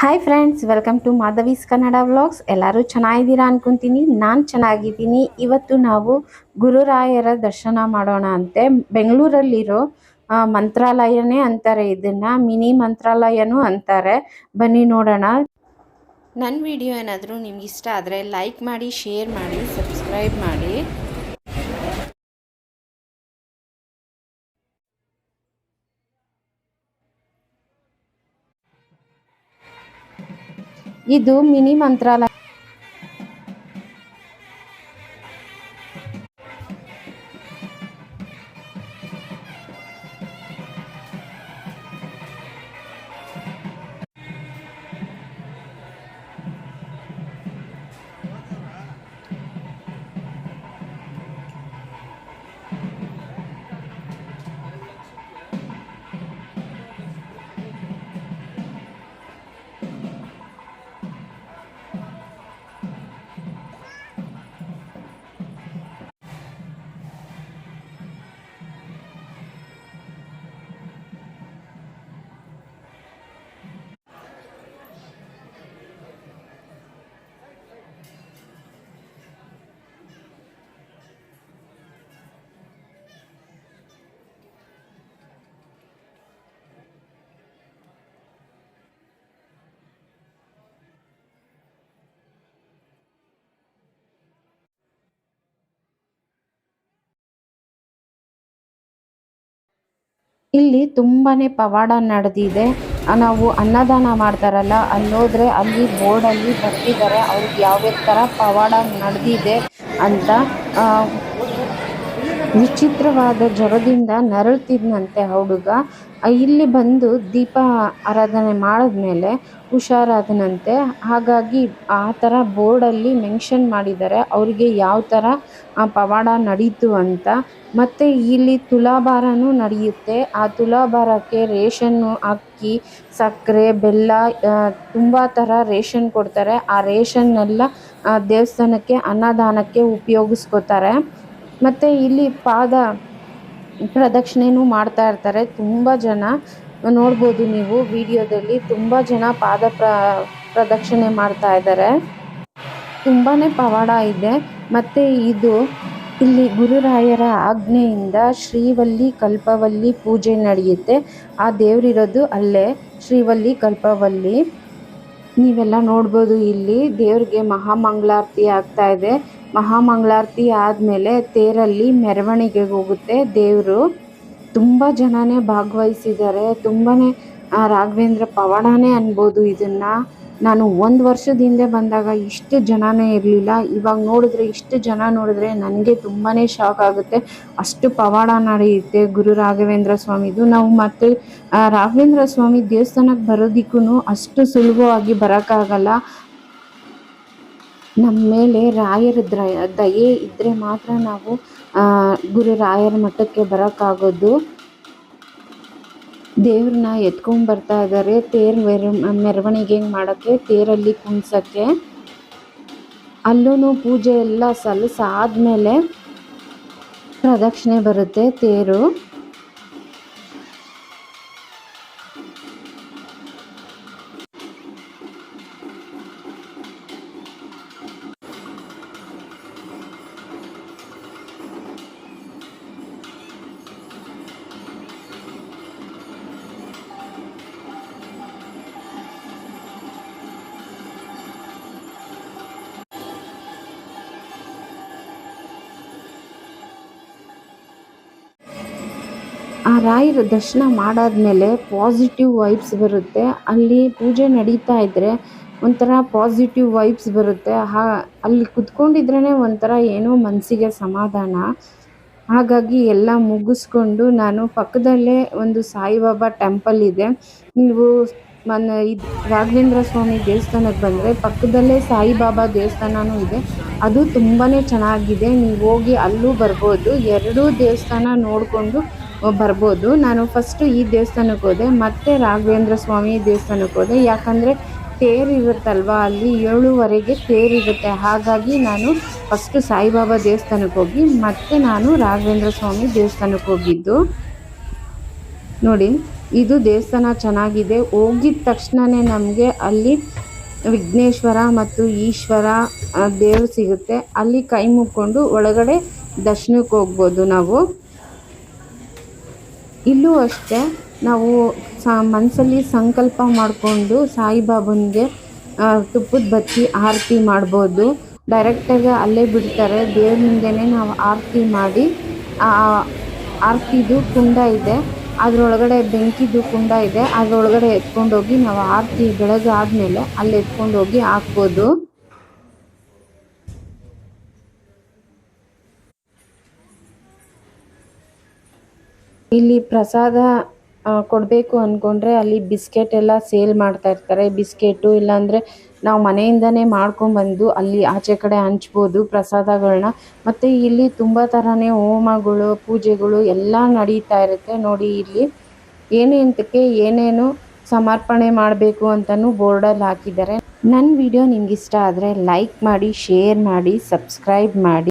Hi friends welcome to Madhavi's Kannada vlogs ಎಲ್ಲರೂ ಚೆನ್ನಾಗಿದ್ದೀರಾ ಅನ್ಕೊಂತೀನಿ. ನಾನು ಚೆನ್ನಾಗಿದ್ದೀನಿ. ಇವತ್ತು ನಾವು ಗುರುರಾಯರ ದರ್ಶನ ಮಾಡೋಣ ಅಂತೆ. ಬೆಂಗಳೂರಲ್ಲಿರೋ ಮಂತ್ರಾಲಯನೇ ಅಂತಾರೆ ಇದನ್ನು. ಮಿನಿ ಮಂತ್ರಾಲಯನೂ ಅಂತಾರೆ. ಬನ್ನಿ ನೋಡೋಣ. ನನ್ನ ವಿಡಿಯೋ ಏನಾದರೂ ನಿಮ್ಗೆ ಇಷ್ಟ ಆದರೆ ಲೈಕ್ ಮಾಡಿ ಶೇರ್ ಮಾಡಿ ಸಬ್ಸ್ಕ್ರೈಬ್ ಮಾಡಿ. ಇದು ಮಿನಿ ಮಂತ್ರಾಲಯ. ಇಲ್ಲಿ ತುಂಬಾನೇ ಪವಾಡ ನಡೆದಿದೆ. ನಾವು ಅನ್ನದಾನ ಮಾಡ್ತಾರಲ್ಲ, ಅಲ್ಲೋದ್ರೆ ಅಲ್ಲಿ ಬೋರ್ಡಲ್ಲಿ ಬರ್ತಿದ್ದಾರೆ ಅವ್ರಿಗೆ ಯಾವ್ಯಾವ ಥರ ಪವಾಡ ನಡೆದಿದೆ ಅಂತ ವಿಚಿತ್ರವಾದ ಜ್ವರದಿಂದ ನರಳ್ತಿದ್ನಂತೆ ಆ ಹುಡುಗ ಇಲ್ಲಿ ಬಂದು ದೀಪ ಆರಾಧನೆ ಮಾಡಿದ್ಮೇಲೆ ಹುಷಾರಾದನಂತೆ ಹಾಗಾಗಿ ಆ ಥರ ಬೋರ್ಡಲ್ಲಿ ಮೆನ್ಷನ್ ಮಾಡಿದ್ದಾರೆ, ಅವರಿಗೆ ಯಾವ ಥರ ಪವಾಡ ನಡೀತು ಅಂತ. ಮತ್ತು ಇಲ್ಲಿ ತುಲಾಭಾರನೂ ನಡೆಯುತ್ತೆ. ಆ ತುಲಾಭಾರಕ್ಕೆ ರೇಷನ್ನು ಅಕ್ಕಿ ಸಕ್ಕರೆ, ಬೆಲ್ಲ ತುಂಬ ಥರ ರೇಷನ್ ಕೊಡ್ತಾರೆ. ಆ ರೇಷನ್ನೆಲ್ಲ ದೇವಸ್ಥಾನಕ್ಕೆ ಅನ್ನದಾನಕ್ಕೆ ಉಪಯೋಗಿಸ್ಕೋತಾರೆ. ಮತ್ತು ಇಲ್ಲಿ ಪಾದ ಪ್ರದಕ್ಷಿಣೆನೂ ಮಾಡ್ತಾ ಇರ್ತಾರೆ. ತುಂಬ ಜನ ನೋಡ್ಬೋದು ನೀವು ವಿಡಿಯೋದಲ್ಲಿ. ತುಂಬ ಜನ ಪಾದ ಪ್ರ, ಪ್ರದಕ್ಷಿಣೆ ಮಾಡ್ತಾ ಇದ್ದಾರೆ. ತುಂಬಾ ಪವಾಡ ಇದೆ. ಮತ್ತು ಇದು ಇಲ್ಲಿ ಗುರುರಾಯರ ಆಜ್ಞೆಯಿಂದ ಶ್ರೀವಲ್ಲಿ ಕಲ್ಪವಲ್ಲಿ ಪೂಜೆ ನಡೆಯುತ್ತೆ. ಆ ದೇವರಿರೋದು ಅಲ್ಲೇ ಶ್ರೀವಲ್ಲಿ ಕಲ್ಪವಲ್ಲಿ. ನೀವೆಲ್ಲ ನೋಡ್ಬೋದು ಇಲ್ಲಿ ದೇವ್ರಿಗೆ ಮಹಾಮಂಗಳಾರತಿ ಆಗ್ತಾ ಇದೆ. ಮಹಾಮಂಗಳಾರತಿ ಆದಮೇಲೆ ತೇರಲ್ಲಿ ಮೆರವಣಿಗೆಗೆ ಹೋಗುತ್ತೆ. ದೇವರು ತುಂಬ ಜನನೇ ಭಾಗವಹಿಸಿದ್ದಾರೆ. ತುಂಬಾ ರಾಘವೇಂದ್ರ ಪವಾಡನೇ ಅನ್ಬೋದು ಇದನ್ನು. ನಾನು ಒಂದು ವರ್ಷದ ಹಿಂದೆ ಬಂದಾಗ ಇಷ್ಟು ಜನನೇ ಇರಲಿಲ್ಲ. ಇವಾಗ ನೋಡಿದ್ರೆ ಇಷ್ಟು ಜನ ನೋಡಿದ್ರೆ ನನಗೆ ತುಂಬಾ ಶಾಕ್ ಆಗುತ್ತೆ. ಅಷ್ಟು ಪವಾಡ ನಡೆಯುತ್ತೆ ಗುರು ರಾಘವೇಂದ್ರ ಸ್ವಾಮಿದು. ನಾವು ಮತ್ತೆ ರಾಘವೇಂದ್ರ ಸ್ವಾಮಿ ದೇವಸ್ಥಾನಕ್ಕೆ ಬರೋದಕ್ಕೂ ಅಷ್ಟು ಸುಲಭವಾಗಿ ಬರೋಕ್ಕಾಗಲ್ಲ. ನಮ್ಮ ಮೇಲೆ ರಾಯರ ದಯೆ ಇದ್ದರೆ ಮಾತ್ರ ನಾವು ಗುರು ರಾಯರ ಮಠಕ್ಕೆ ಬರೋಕ್ಕಾಗೋದು. ದೇವ್ರನ್ನ ಎತ್ಕೊಂಡು ಬರ್ತಾ ಇದ್ದಾರೆ ತೇರ್ ಮೆರವಣಿಗೆ ಮಾಡೋಕ್ಕೆ, ತೇರಲ್ಲಿ ಕುಣಿಸೋಕ್ಕೆ. ಅಲ್ಲೂ ಪೂಜೆ ಎಲ್ಲ ಸಲ್ಲಿಸಾದ್ಮೇಲೆ ಪ್ರದಕ್ಷಿಣೆ ಬರುತ್ತೆ ತೇರು. ಆ ರಾಯರ ದರ್ಶನ ಮಾಡಾದ್ಮೇಲೆ ಪಾಸಿಟಿವ್ ವೈಬ್ಸ್ ಬರುತ್ತೆ. ಅಲ್ಲಿ ಪೂಜೆ ನಡೀತಾ ಇದ್ದರೆ ಒಂಥರ ಪಾಸಿಟಿವ್ ವೈಬ್ಸ್ ಬರುತ್ತೆ. ಹಾ, ಅಲ್ಲಿ ಕುತ್ಕೊಂಡಿದ್ರೇ ಒಂಥರ ಏನೋ ಮನಸ್ಸಿಗೆ ಸಮಾಧಾನ. ಹಾಗಾಗಿ ಎಲ್ಲ ಮುಗಿಸ್ಕೊಂಡು ನಾನು ಪಕ್ಕದಲ್ಲೇ ಒಂದು ಸಾಯಿಬಾಬಾ ಟೆಂಪಲ್ ಇದೆ. ನೀವು ಮನ ಇದು ರಾಘವೇಂದ್ರ ಸ್ವಾಮಿ ದೇವಸ್ಥಾನಕ್ಕೆ ಬಂದರೆ ಪಕ್ಕದಲ್ಲೇ ಸಾಯಿಬಾಬಾ ದೇವಸ್ಥಾನವೂ ಇದೆ. ಅದು ತುಂಬಾ ಚೆನ್ನಾಗಿದೆ. ನೀವು ಹೋಗಿ ಅಲ್ಲೂ ಬರ್ಬೋದು. ಎರಡೂ ದೇವಸ್ಥಾನ ನೋಡಿಕೊಂಡು ಬರ್ಬೋದು. ನಾನು ಫಸ್ಟು ಈ ದೇವಸ್ಥಾನಕ್ಕೆ ಹೋದೆ, ಮತ್ತೆ ರಾಘವೇಂದ್ರ ಸ್ವಾಮಿ ದೇವಸ್ಥಾನಕ್ಕೆ ಹೋದೆ. ಯಾಕಂದರೆ ತೇರು ಇರುತ್ತಲ್ವ, ಅಲ್ಲಿ ಏಳುವರೆಗೆ ತೇರಿರುತ್ತೆ ಹಾಗಾಗಿ ನಾನು ಫಸ್ಟು ಸಾಯಿಬಾಬಾ ದೇವಸ್ಥಾನಕ್ಕೆ ಹೋಗಿ, ಮತ್ತೆ ನಾನು ರಾಘವೇಂದ್ರ ಸ್ವಾಮಿ ದೇವಸ್ಥಾನಕ್ಕೆ ಹೋಗಿದ್ದು. ನೋಡಿ, ಇದು ದೇವಸ್ಥಾನ ಚೆನ್ನಾಗಿದೆ. ಹೋಗಿದ ತಕ್ಷಣವೇ ನಮಗೆ ಅಲ್ಲಿ ವಿಘ್ನೇಶ್ವರ ಮತ್ತು ಈಶ್ವರ ದೇವರು ಸಿಗುತ್ತೆ. ಅಲ್ಲಿ ಕೈ ಮುಕ್ಕೊಂಡು ಒಳಗಡೆ ದರ್ಶನಕ್ಕೆ ಹೋಗ್ಬೋದು ನಾವು. ಇಲ್ಲೂ ಅಷ್ಟೇ ನಾವು ಸಾ ಮನಸ್ಸಲ್ಲಿ ಸಂಕಲ್ಪ ಮಾಡಿಕೊಂಡು ಸಾಯಿಬಾಬನಿಗೆ ತುಪ್ಪದ ಬತ್ತಿ ಆರತಿ ಮಾಡ್ಬೋದು. ಡೈರೆಕ್ಟಾಗಿ ಅಲ್ಲೇ ಬಿಡ್ತಾರೆ. ದೇವ್ರ ಮುಂದೆನೇ ನಾವು ಆರತಿ ಮಾಡಿ ಆರತಿದು ಕುಂಡ ಇದೆ. ಅದರೊಳಗಡೆ ಬೆಂಕಿದು ಕುಂಡ ಇದೆ. ಅದರೊಳಗಡೆ ಎತ್ಕೊಂಡೋಗಿ ನಾವು ಆರತಿ ಬೆಳಗ್ಗೆ ಆದಮೇಲೆ ಅಲ್ಲಿ ಎತ್ಕೊಂಡೋಗಿ ಹಾಕ್ಬೋದು. ಇಲ್ಲಿ ಪ್ರಸಾದ ಕೊಡಬೇಕು ಅಂದ್ಕೊಂಡ್ರೆ ಅಲ್ಲಿ ಬಿಸ್ಕೆಟ್ ಎಲ್ಲ ಸೇಲ್ ಮಾಡ್ತಾ ಇರ್ತಾರೆ. ಬಿಸ್ಕೆಟು ಇಲ್ಲಾಂದರೆ ನಾವು ಮನೆಯಿಂದನೇ ಮಾಡ್ಕೊಂಡ್ಬಂದು ಅಲ್ಲಿ ಆಚೆ ಕಡೆ ಹಂಚ್ಬೋದು ಪ್ರಸಾದಗಳನ್ನ ಮತ್ತು ಇಲ್ಲಿ ತುಂಬ ಥರನೇ ಹೋಮಗಳು, ಪೂಜೆಗಳು ಎಲ್ಲ ನಡೀತಾ ಇರುತ್ತೆ ನೋಡಿ ಇಲ್ಲಿ. ಏನೇಂತಕ್ಕೆ ಏನೇನು ಸಮರ್ಪಣೆ ಮಾಡಬೇಕು ಅಂತಲೂ ಬೋರ್ಡಲ್ಲಿ ಹಾಕಿದ್ದಾರೆ. ನನ್ನ ವಿಡಿಯೋ ನಿಮ್ಗೆ ಇಷ್ಟ ಆದರೆ ಲೈಕ್ ಮಾಡಿ, ಶೇರ್ ಮಾಡಿ, ಸಬ್ಸ್ಕ್ರೈಬ್ ಮಾಡಿ.